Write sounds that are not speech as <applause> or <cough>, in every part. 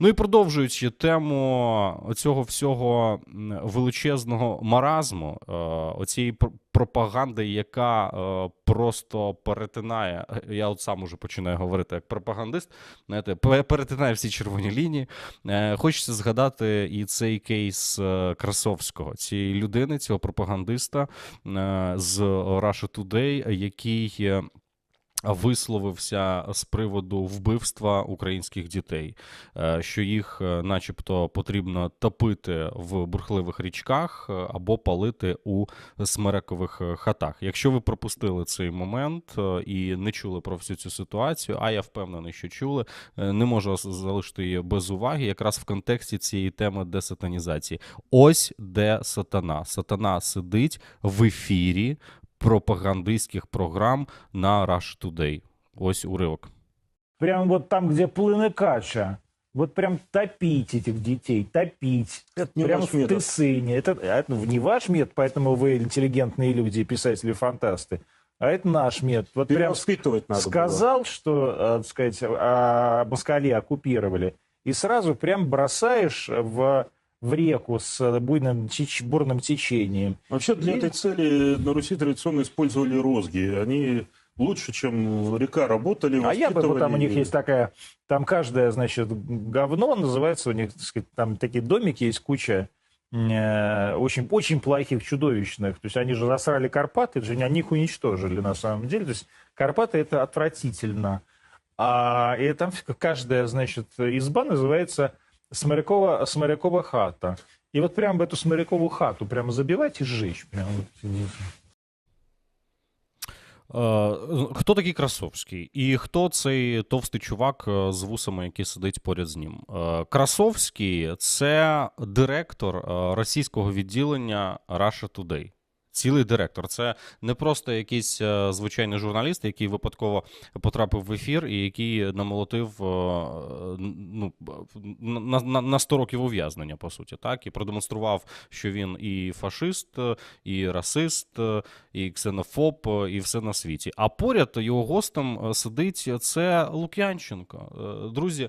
Ну і продовжуючи тему цього всього величезного маразму, е, оцієї пропаганди, яка е, просто перетинає, я от сам уже починаю говорити як пропагандист, знаєте, перетинає всі червоні лінії. Е, Хочеться згадати і цей кейс е, Красовського, цієї людини, цього пропагандиста е, з Russia Today, який. Висловився з приводу вбивства українських дітей, е, що їх, е, начебто, потрібно топити в бурхливих річках е, або палити у смерекових хатах. Якщо ви пропустили цей момент і не чули про всю цю ситуацію, а я впевнений, що чули, не можу залишити її без уваги, якраз в контексті цієї теми десатанізації. Ось де сатана. Сатана сидить в ефірі пропагандистських програм на Rush Today. Ось уривок. Прям вот там, где плыны кача. Вот прям топить этих детей, топить. Это не прям ваш в метод. Тысыне. Это, а это ну, не ваш метод, поэтому вы интеллигентные люди, писатели-фантасты. А это наш метод. Вот прям Перевоспитывать надо было. сказал, что, э, так сказать, а, москали оккупировали, и сразу прям бросаешь в, в реку с буйным, теч- бурным течением. Вообще для И- этой цели на Руси традиционно использовали розги. Они лучше, чем река, работали, А я бы, вот там у них есть такая, там каждое, значит, говно называется, у них, так сказать, там такие домики есть куча, э, очень, очень плохих, чудовищных. То есть они же засрали Карпаты, же они их уничтожили на самом деле. То есть Карпаты это отвратительно. А и там каждая, значит, изба называется Сморякова, Сморякова хата. И вот прям в эту Сморякову хату прямо забивать и сжечь. Прям. Е, Хто такий Красовський? І хто цей товстий чувак е, з вусами, який сидить поряд з ним? Е, Красовський це директор російського відділення Russia Today. Цілий директор. Це не просто якийсь е, звичайний журналіст, який випадково потрапив в ефір і який намолотив е, ну, на, на, на 100 років ув'язнення, по суті, так, і продемонстрував, що він і фашист, е, і расист, і ксенофоб, і все на світі. А поряд його гостем сидить це Лук'янченко. Друзі,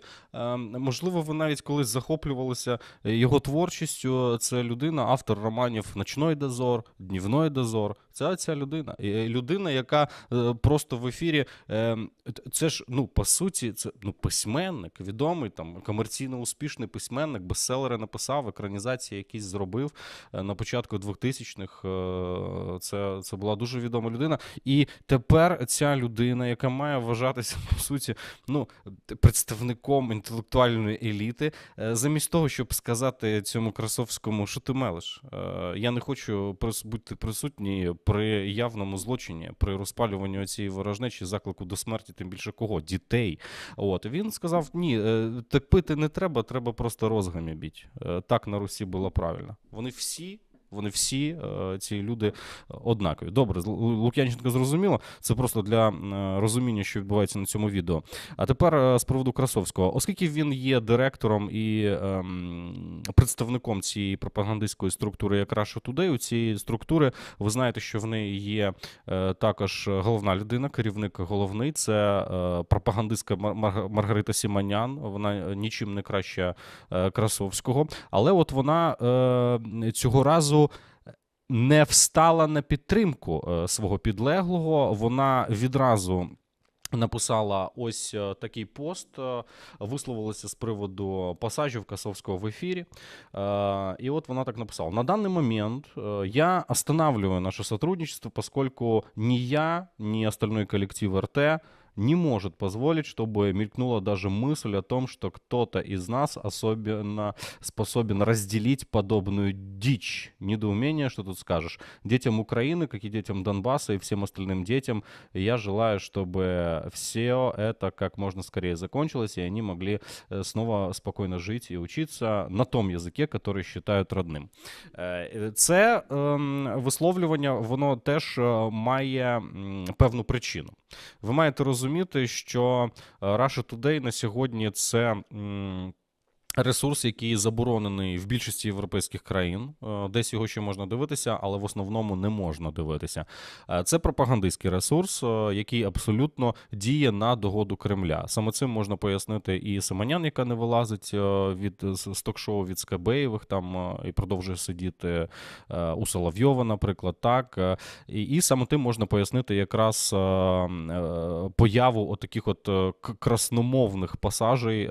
можливо, ви навіть колись захоплювалися його творчістю. Це людина, автор романів Ночной дозор, Днівной дозор. Це ця людина. І Людина, яка е, просто в ефірі. е, Це ж, ну, по суті, це ну, письменник, відомий там комерційно успішний письменник, бестселери написав, екранізації якісь зробив е, на початку 2000-х. е, Це, це була дуже відома людина. І тепер ця людина, яка має вважатися <laughs> по суті, ну, представником інтелектуальної еліти, е, замість того, щоб сказати цьому Красовському, що ти мелиш. Е, Я не хочу бути присутній при явному злочині, при розпалюванні цієї ворожнечі, заклику до смерті, тим більше кого? Дітей. От він сказав: ні, е, пити не треба, треба просто розгамі біть. Е, Так на Русі було правильно. Вони всі. Вони всі е, ці люди однакові. Добре, Лук'янченко зрозуміло. Це просто для е, розуміння, що відбувається на цьому відео. А тепер е, з приводу Красовського, оскільки він є директором і ем, представником цієї пропагандистської структури, як Russia Today, у цієї структури, ви знаєте, що в неї є е, також головна людина, керівник головний. Це е, пропагандистка Мар- Маргарита Сіманян. Вона нічим не краща е, Красовського. Але от вона е, цього разу Не встала на підтримку е, свого підлеглого. Вона відразу написала ось е, такий пост, е, висловилася з приводу пасажів Косовського в ефірі. Э, И вот она так написала. На данный момент э, я останавливаю наше сотрудничество, поскольку ни я, ни остальной коллектив РТ не может позволить, чтобы мелькнула даже мысль о том, что кто-то из нас особенно способен разделить подобную дичь. Недоумение, что тут скажешь. Детям Украины, как и детям Донбасса и всем остальным детям, я желаю, чтобы все это как можно скорее закончилось, и они могли э, снова спокойно жить и учиться на том языке, который считают родним. Е, Це ем, висловлювання, воно теж е, має м, певну причину. Ви маєте розуміти, що е, Russia Today на сьогодні це. м, Ресурс, який заборонений в більшості європейських країн, Е, десь його ще можна дивитися, але в основному не можна дивитися. Е, Це пропагандистський ресурс, е, який абсолютно діє на догоду Кремля. Саме цим можна пояснити і Семенян, яка не вилазить від з ток-шоу від Скабеєвих там і продовжує сидіти у Соловйова, наприклад, так. І, і саме тим можна пояснити якраз появу отаких от красномовних пасажей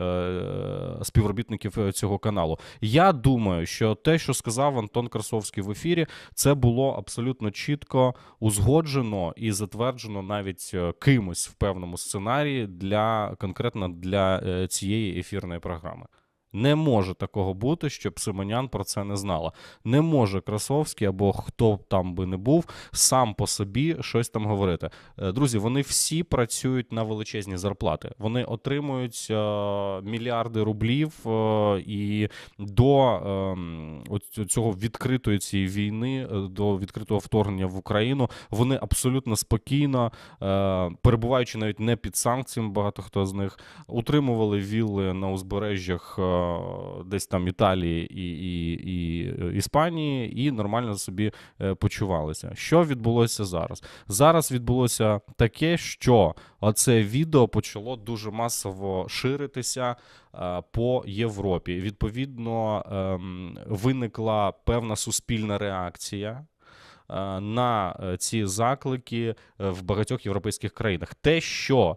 співробітників е, цього каналу. Я думаю, що те, що сказав Антон Красовський в ефірі, це було абсолютно чітко узгоджено і затверджено навіть е, кимось в певному сценарії для конкретно для е, цієї ефірної програми. Не може такого бути, щоб Симонян про це не знала. Не може Красовський або хто б там би не був сам по собі щось там говорити. Е, Друзі, вони всі працюють на величезні зарплати. Вони отримують е, мільярди рублів е, і до е, цього відкритої цієї війни, е, до відкритого вторгнення в Україну, вони абсолютно спокійно, е, перебуваючи навіть не під санкціями, багато хто з них утримували вілли на узбережжях е, десь там Італії і, і, і е, Іспанії, і нормально собі е, почувалися. Що відбулося зараз? Зараз відбулося таке, що оце відео почало дуже масово ширитися е, по Європі. Відповідно, ем, виникла певна суспільна реакція. е, На е, ці заклики е, в багатьох європейських країнах. Те, що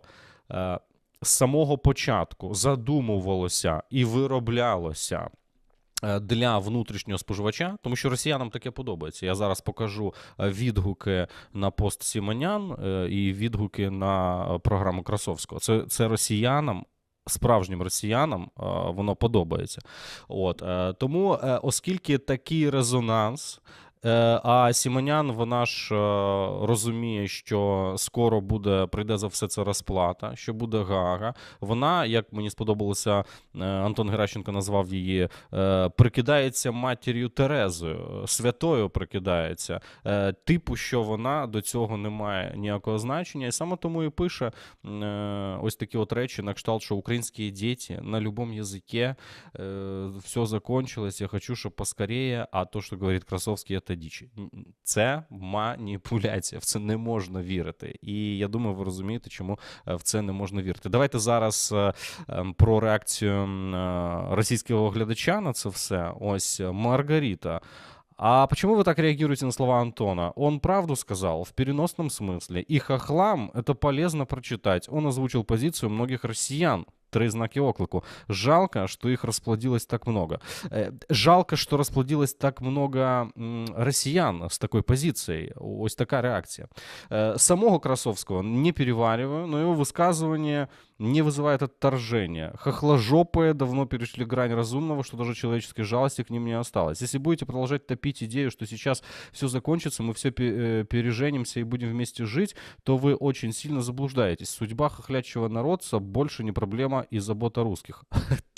е, з самого початку задумувалося і вироблялося е, для внутрішнього споживача, тому що росіянам таке подобається. Я зараз покажу е, відгуки на пост Сімонян е, і відгуки на програму Красовського. Це, це росіянам. Справжнім росіянам воно подобається. От тому, оскільки такий резонанс, а Сімонян, вона ж е, розуміє, що скоро буде прийде за все це розплата, що буде гага. Вона, як мені сподобалося, е, Антон Геращенко назвав її, е, прикидається матір'ю Терезою, святою прикидається. Е, Типу, що вона до цього не має ніякого значення, і саме тому і пише е, ось такі от речі на кшталт, що українські діти на будь-якому язикі е, все закончилось, я хочу, щоб поскорее, а то, що говорить Красовський, дичі. Це маніпуляція, в це не можна вірити. І я думаю, ви розумієте, чому е, в це не можна вірити. Давайте зараз е, ем, про реакцію м, е, російського глядача на це все. Ось е, Маргарита. А почему вы так реагируете на слова Антона? Он правду сказал в переносном смысле. И хохлам это полезно прочитать. Он озвучил позицию многих россиян. Три знаки оклику. Жалко, что их расплодилось так много. Э, Жалко, что расплодилось так много россиян с такой позицией. Ось така реакція. Э, Самого Красовского не перевариваю, но его высказывание не вызывает отторжения. Хохложопые давно перешли грань разумного, что даже человеческой жалости к ним не осталось. Если будете продолжать топить идею, что сейчас все закончится, мы все э, переженимся и будем вместе жить, то вы очень сильно заблуждаетесь. Судьба хохлячего народца больше не проблема і забота русських. <laughs>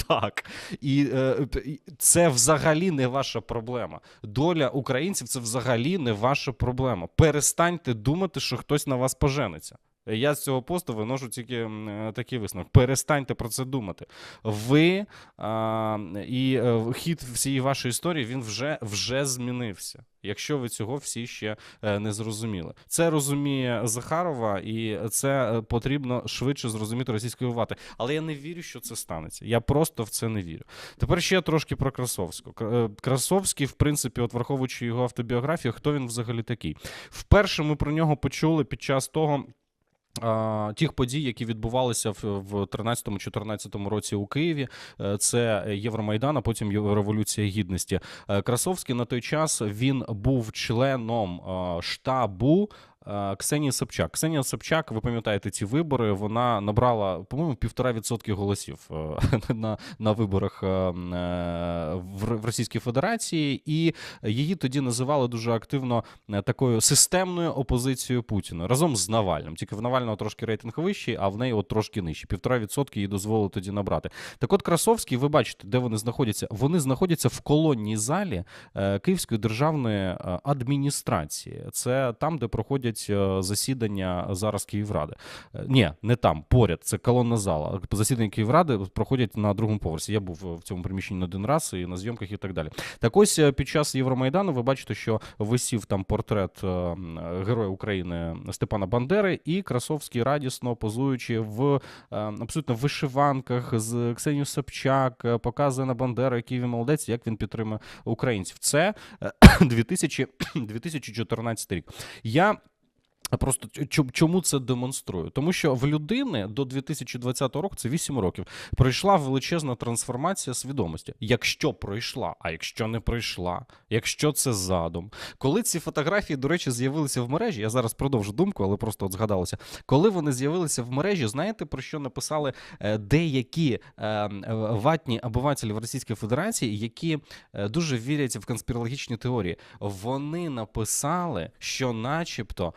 Так. Е, і це взагалі не ваша проблема. Доля українців це взагалі не ваша проблема. Перестаньте думати, що хтось на вас пожениться. Я з цього посту виношу тільки е, такий висновок. Перестаньте про це думати. Ви а, і е, хід всієї вашої історії він вже, вже змінився. Якщо ви цього всі ще е, не зрозуміли, це розуміє Захарова, і це потрібно швидше зрозуміти російською влади. Але я не вірю, що це станеться. Я просто в це не вірю. Тепер ще трошки про Красовського. Е, Красовський, в принципі, от враховуючи його автобіографію, хто він взагалі такий? Вперше ми про нього почули під час того. Тих подій, які відбувалися в, в 13-14 році у Києві, Е, це Євромайдан, а потім Революція Гідності. Е, Красовський на той час він був членом е, штабу. Е, Ксенії Собчак. Ксенія Собчак, ви пам'ятаєте ці вибори. Вона набрала, по-моєму, півтора відсотки голосів е, <laughs> на, на виборах е, в Російській Федерації, і її тоді називали дуже активно такою системною опозицією Путіну разом з Навальним. Тільки в Навального трошки рейтинг вищий, а в неї от трошки нижчий. Півтора відсотки їй дозволили тоді набрати. Так от Красовський, ви бачите, де вони знаходяться? Вони знаходяться в колонній залі Київської державної адміністрації. Це там, де проходять проходять засідання зараз Київради. Е, Ні, не там, поряд, це колонна зала. Засідання Київради проходять на другому поверсі. Я був е, в цьому приміщенні один раз і на зйомках, і так далі. Так ось е, під час Євромайдану ви бачите, що висів там портрет Героя України Степана Бандери і Красовський радісно позуючи в абсолютно вишиванках з Ксенією Собчак, показує на Бандеру, який він молодець, як він підтримує українців. Це е, <clears throat> 2000, 2014 <clears throat> рік. Я Просто чому це демонструю? Тому що в людини до 2020 року, це 8 років, пройшла величезна трансформація свідомості. Якщо пройшла, а якщо не пройшла, якщо це задум. Коли ці фотографії, до речі, з'явилися в мережі, я зараз продовжу думку, але просто от згадалося. Коли вони з'явилися в мережі, знаєте про що написали е, деякі е, е, ватні обивателі в Російській Федерації, які дуже вірять в конспірологічні теорії. Вони написали, що, начебто,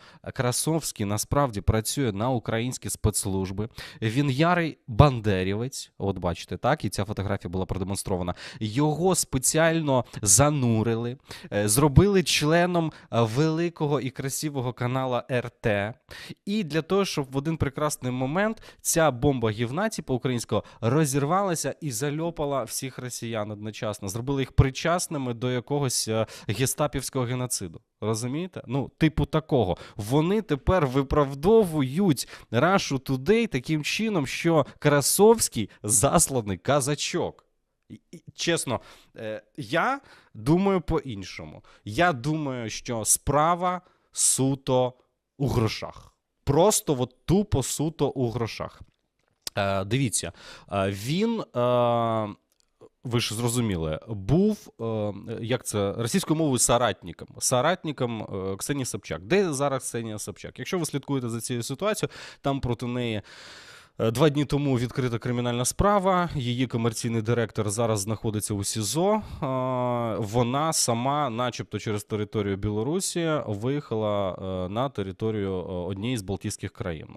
Красовський насправді працює на українські спецслужби. Він ярий бандерівець. От бачите, так, і ця фотографія була продемонстрована. Його спеціально занурили, е, зробили членом е, великого і красивого канала РТ. І для того, щоб в один прекрасний момент ця бомба гівна, типу українського, розірвалася і зальопала всіх росіян одночасно, зробили їх причасними до якогось е, гестапівського геноциду. Розумієте? Ну, типу такого. Вони тепер виправдовують Рашу Today таким чином, що Красовський засланий казачок. Чесно, е, я думаю по-іншому. Я думаю, що справа суто у грошах. Просто от тупо суто у грошах. Е, дивіться, е, він. Ви ж зрозуміли, був е, як це російською мовою соратником, соратником е, Ксенії Собчак. Де зараз Ксенія Собчак? Якщо ви слідкуєте за цією ситуацією, там проти неї. Е, Два дні тому відкрита кримінальна справа. Її комерційний директор зараз знаходиться у СІЗО. Е, Вона сама, начебто, через територію Білорусі, виїхала е, на територію однієї з Балтійських країн.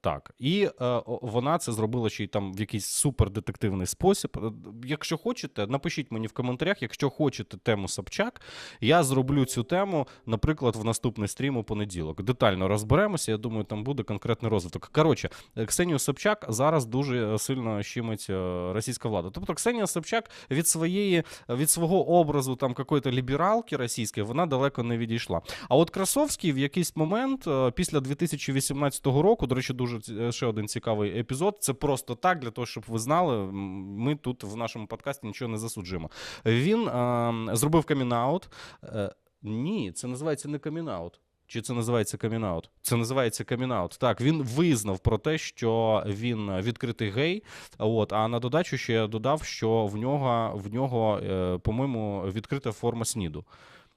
Так, і вона це зробила ще й там в якийсь супердетективний спосіб. Якщо хочете, напишіть мені в коментарях. Якщо хочете тему Собчак, я зроблю цю тему, наприклад, в наступний стрім у понеділок. Детально розберемося. Я думаю, там буде конкретний розвиток. Коротше, Ксенію Собчак зараз дуже е, сильно щимить е, російська влада. Тобто Ксенія Собчак від своєї від свого образу там какої-то лібералки російської вона далеко не відійшла. А от Красовський в якийсь момент е, після 2018 року, до речі, дуже ще один цікавий епізод. Це просто так, для того, щоб ви знали. Ми тут в нашому подкасті нічого не засуджуємо. Він е, зробив камінаут. Е, ні, це називається не камінаут. Чи це називається камінаут? Це називається камінаут. Так, він визнав про те, що він відкритий гей. От, а на додачу ще додав, що в нього, в нього е, по-моєму, відкрита форма СНІДу.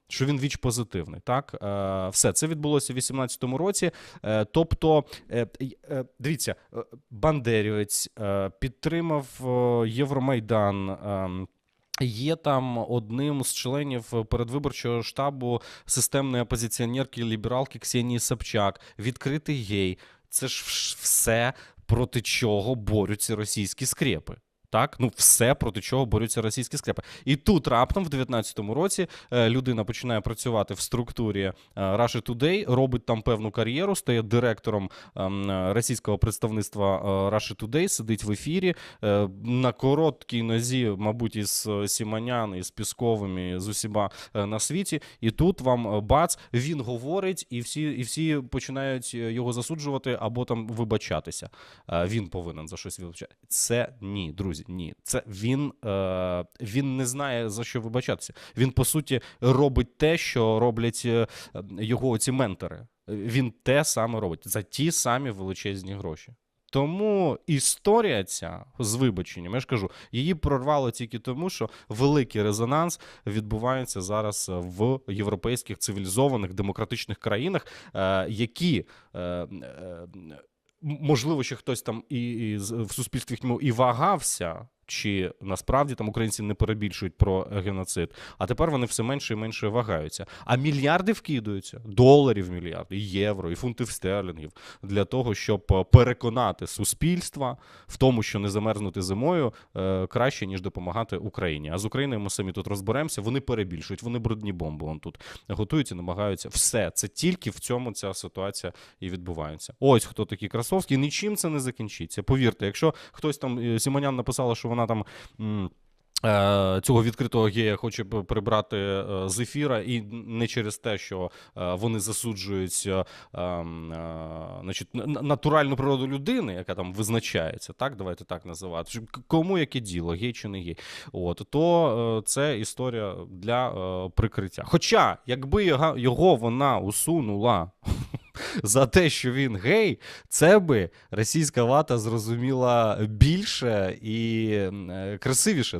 Що він віч позитивний, так е, все це відбулося в 18-му році. Е, тобто, дивіться, Бандерівець підтримав Євромайдан. Є там одним з членів передвиборчого штабу системної опозиціонерки лібералки Ксенії Собчак, відкритий гей. Це ж все проти чого борються російські скрепи. Так, ну все проти чого борються російські скрепи. І тут раптом в 19-му році е, людина починає працювати в структурі е, Russia Today, робить там певну кар'єру, стає директором ем, е, російського представництва Russia Today, сидить в ефірі на короткій нозі, мабуть, із Сіманян, із Пісковим, з усіма на світі. І тут вам бац, він говорить, і всі, і всі починають його засуджувати або там вибачатися. Він повинен за щось вибачати. Це ні, друзі, ні. Це він, е, він не знає за що вибачатися. Він по суті робить те, що роблять е, його ці ментори. Він те саме робить за ті самі величезні гроші. Тому історія ця з вибаченням, я ж кажу, її прорвало тільки тому, що великий резонанс відбувається зараз в європейських цивілізованих демократичних країнах, е, які. Можливо, ще хтось там і, і в суспільстві і вагався, чи насправді там українці не перебільшують про геноцид. А тепер вони все менше і менше вагаються. А мільярди вкидаються, доларів мільярди, євро, і фунтів стерлінгів для того, щоб е, переконати суспільства в тому, що не замерзнути зимою е, краще, ніж допомагати Україні. А з Україною ми самі тут розберемося. Вони перебільшують, вони брудні бомби вон тут готують і намагаються. Все це тільки в цьому ця ситуація і відбувається. Ось хто такий Красовський. Нічим це не закінчиться. Повірте, якщо хтось там е, Сімонян написала, що вона там. е, Цього відкритого гея хоче прибрати е, з ефіра, і не через те, що е, вони засуджують е, ем, значить, натуральну природу людини, яка там визначається, так давайте так називати. Кому яке діло, гей чи не гей. От то це історія для прикриття. Хоча, якби його вона усунула <laughs> за те, що він гей, це би російська вата зрозуміла більше і е, красивіше.